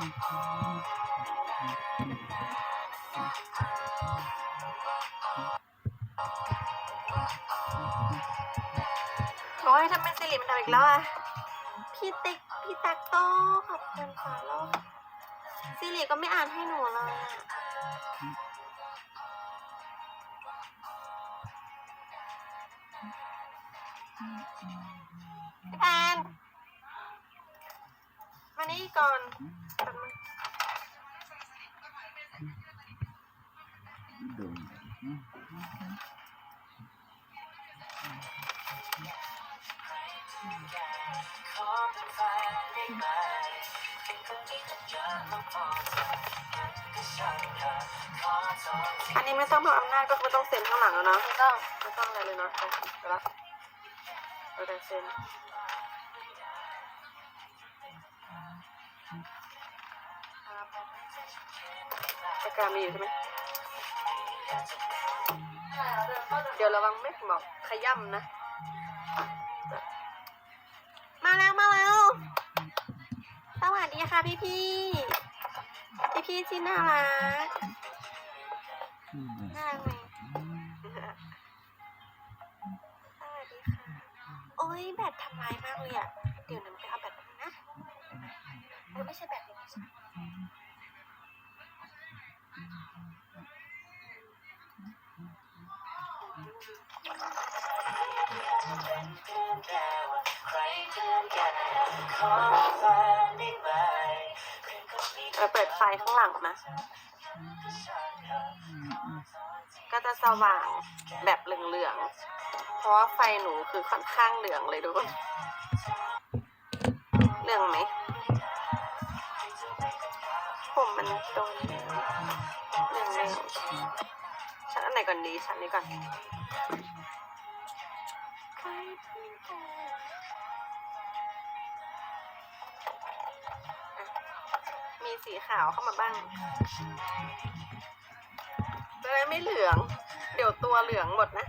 โอ้ยทำไมสิริมันทำอีกแล้วอะ พี่ติ๊กพี่ตักโต้ขอบคุณค่ะโลกสิริก็ไม่อ่านให้หนูเลยอะแอนมานี่ก่อน อันนี้ไม่ต้องเพิ่มอำนาจก็ไม่ต้องเซ็นข้างหลังแล้วนะไม่ต้องไม่ต้องอะไรเลยนะไปไปละไปแต่เซ็น ปากกามีอยู่ใช่ไหมเดี๋ยวระวังไม่หมอกขย่ำนะ มาแล้วมาแล้ว สวัสดีค่ะพี่พี่พี่พี่ๆที่น่ารัก น่ารักไหมสวัสดีค่ะ โอ้ยแบตทำลายมากเลยอะ เดี๋ยวน้ำไปเอาแบตมานะเออไม่ใช่แบตเลยไม่ใช่ เออเปิดไฟข้างหลังนะก็จะสว่างแบบเหลืองๆ เพราะว่าไฟหนูคือค่อนข้างเหลืองเลยทุกคน เหลืองไหม ผมมันโดนเหลืองเหลืองๆ ชั้นอันไหนก่อนดีชั้นนี้ก่อนมีสีขาวเข้ามาบ้างจะได้ไม่เหลือง เดี๋ยวตัวเหลืองหมดนะ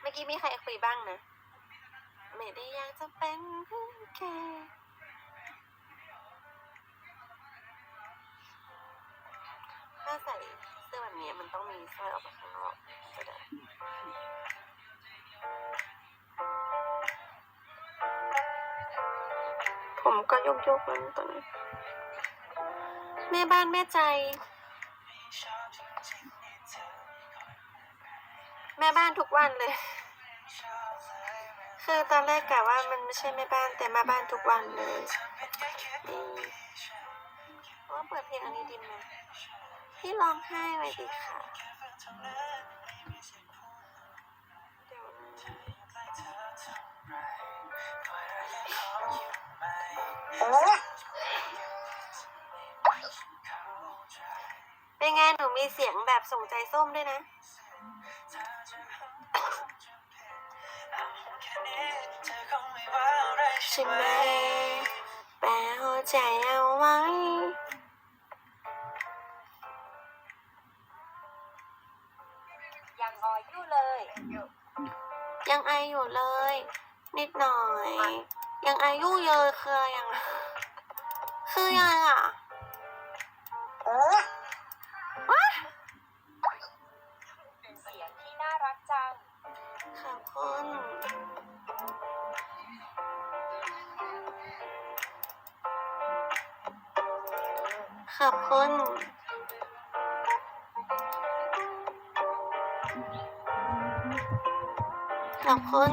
เมื่อกี้มีใครคุยบ้างนะ ไม่ได้อยากจะเป็นเพื่อนแก นี้มันต้องมีสร้อยออกมาข้างนอกจะได้ผมก็ยกๆแล้วตอนนี้ แม่บ้านแม่ใจ แม่บ้านทุกวันเลยคือตอนแรกกะว่ามันไม่ใช่แม่บ้านแต่ม่บ้านทุกวันเลยว่าเปิดเพลงอันนี้ดีไหม พี่ร้องไห้ไว้ดิค่ะเดี๋ยวนะเป็นไงหนูมีเสียงแบบส่งใจส้มด้วยนะ ใช่ไหมแปลหัวใจเอาไว้ ยังออยอยู่เลย ยังไออยู่เลย นิดหน่อย ยังอายุเยอะคืออะไรยังอะคือยังอะว้าเสียงที่น่ารักจังขอบคุณขอบคุณ ขอบคุณ